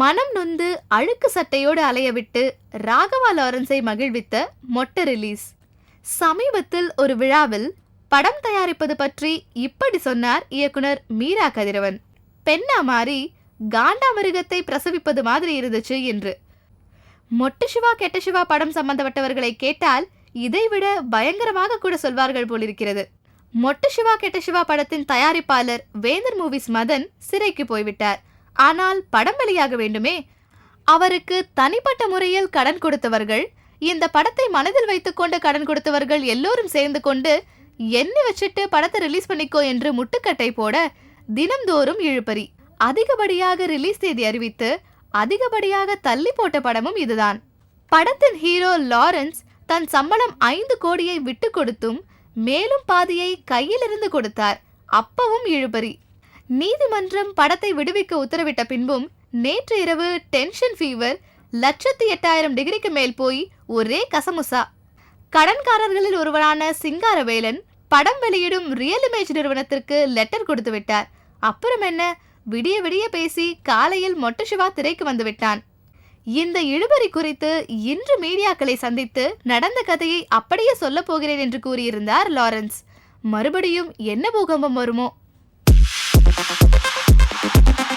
மனம் நொந்து அழுக்கு சட்டையோடு அலைய விட்டு ராகவா லாரன்ஸை மகிழ்வித்த மொட்டை ரிலீஸ். சமீபத்தில் ஒரு விழாவில் படம் தயாரிப்பது பற்றி இப்படி சொன்னார் இயக்குனர் மீரா கதிரவன். பெண்ணா மாறி காண்டாமிருகத்தை பிரசவிப்பது மாதிரி இருந்துச்சு என்று. மொட்டு சிவா கெட்ட சிவா படம் சம்பந்தப்பட்டவர்களை கேட்டால் இதைவிட பயங்கரமாக கூட சொல்வார்கள் போலிருக்கிறது. மொட்டு சிவா கெட்ட சிவா படத்தின் தயாரிப்பாளர் வேந்தர் மூவிஸ் மதன் சிறைக்கு போய்விட்டார். ஆனால் படம் வெளியாக வேண்டுமே. அவருக்கு தனிப்பட்ட முறையில் கடன் கொடுத்தவர்கள் இந்த படத்தை மனதில் வைத்துக்கொண்டு கடன் கொடுத்தவர்கள் எல்லோரும் சேர்ந்து கொண்டு எண்ணி வச்சுட்டு படத்தை ரிலீஸ் பண்ணிக்கோ என்று முட்டுக்கட்டை போட தினம்தோறும் இழுபறி. அதிகப்படியாக ரிலீஸ் தேதி அறிவித்து அதிகப்படியாக தள்ளி போட்ட படமும் இதுதான். படத்தின் ஹீரோ லாரன்ஸ் தன் சம்பளம் ஐந்து கோடியை விட்டு கொடுத்தும் மேலும் பாதியை கையிலிருந்து கொடுத்தார். அப்பவும் இழுபறி. நீதிமன்றம் படத்தை விடுவிக்க உத்தரவிட்ட பின்பும் நேற்று இரவு டென்ஷன் ஃபீவர் லட்சத்தி எட்டாயிரம் டிகிரிக்கு மேல் போய் ஒரே கசமுசா. கடன்காரர்களில் ஒருவரான சிங்காரவேலன் படம் வெளியிடும் ரியல் இமேஜ் நிறுவனத்திற்கு லெட்டர் கொடுத்து விட்டார். அப்புறம் என்ன? விடிய விடிய பேசி காலையில் மொட்டு சிவா திரைக்கு வந்து விட்டான். இந்த இழுபறி குறித்து இன்று மீடியாக்களை சந்தித்து நடந்த கதையை அப்படியே சொல்லப் போகிறேன் என்று கூறியிருந்தார் லாரன்ஸ். மறுபடியும் என்ன பூகம்பம் வருமோ? Thank you.